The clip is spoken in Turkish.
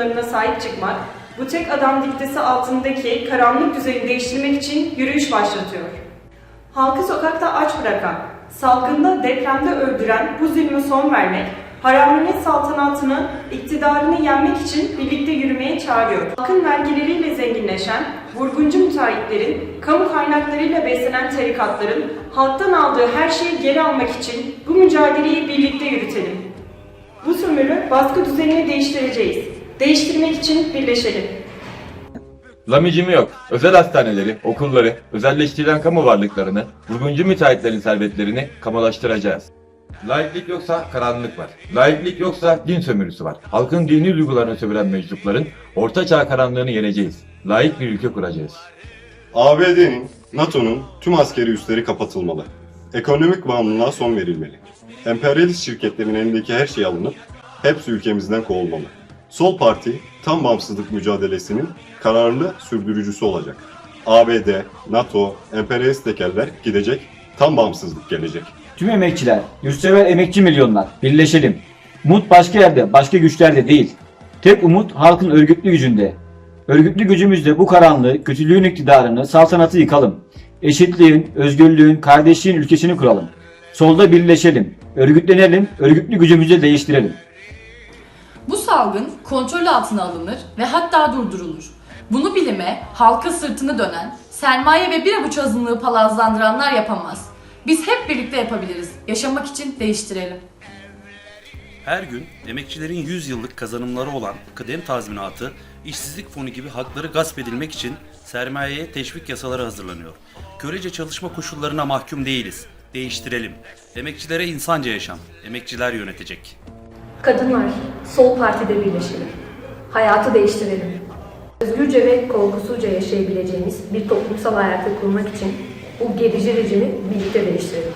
sorunlarına sahip çıkmak, bu tek adam diktesi altındaki karanlık düzeni değiştirmek için yürüyüş başlatıyor. Halkı sokakta aç bırakan, salgında depremde öldüren bu zulmü son vermek, haraminet saltanatını, iktidarını yenmek için birlikte yürümeye çağırıyor. Halkın vergileriyle zenginleşen, vurguncu müteahhitlerin, kamu kaynaklarıyla beslenen tarikatların, halktan aldığı her şeyi geri almak için bu mücadeleyi birlikte yürütelim. Sömürü baskı düzenini değiştireceğiz. Değiştirmek için birleşelim. Lamicimi yok. Özel hastaneleri, okulları, özelleştirilen kamu varlıklarını, vurguncu müteahhitlerin servetlerini kamulaştıracağız. Laiklik yoksa karanlık var. Laiklik yoksa din sömürüsü var. Halkın dini duygularını sömüren meczupların orta çağ karanlığını yeneceğiz. Laik bir ülke kuracağız. ABD'nin, NATO'nun tüm askeri üsleri kapatılmalı. Ekonomik bağımlılığa son verilmeli. Emperyalist şirketlerin elindeki her şey alınıp hepsi ülkemizden kovulmalı. Sol Parti tam bağımsızlık mücadelesinin kararlı sürdürücüsü olacak. ABD, NATO, emperyalist tekerler gidecek, tam bağımsızlık gelecek. Tüm emekçiler, yurtsever emekçi milyonlar, birleşelim. Umut başka yerde, başka güçlerde değil. Tek umut halkın örgütlü gücünde. Örgütlü gücümüzle bu karanlığı, kötülüğün iktidarını, saltanatı yıkalım. Eşitliğin, özgürlüğün, kardeşliğin ülkesini kuralım. Solda birleşelim, örgütlenelim, örgütlü gücümüzü değiştirelim. Salgın kontrol altına alınır ve hatta durdurulur. Bunu bilime, halka sırtını dönen, sermaye ve bir avuç azınlığı palazlandıranlar yapamaz. Biz hep birlikte yapabiliriz. Yaşamak için değiştirelim. Her gün emekçilerin 100 yıllık kazanımları olan kıdem tazminatı, işsizlik fonu gibi hakları gasp edilmek için sermayeye teşvik yasaları hazırlanıyor. Körece çalışma koşullarına mahkum değiliz. Değiştirelim. Emekçilere insanca yaşam. Emekçiler yönetecek. Kadınlar, Sol Parti'de birleşelim. Hayatı değiştirelim. Özgürce ve korkusuzca yaşayabileceğimiz bir toplumsal hayatı kurmak için bu gerici rejimi birlikte değiştirelim.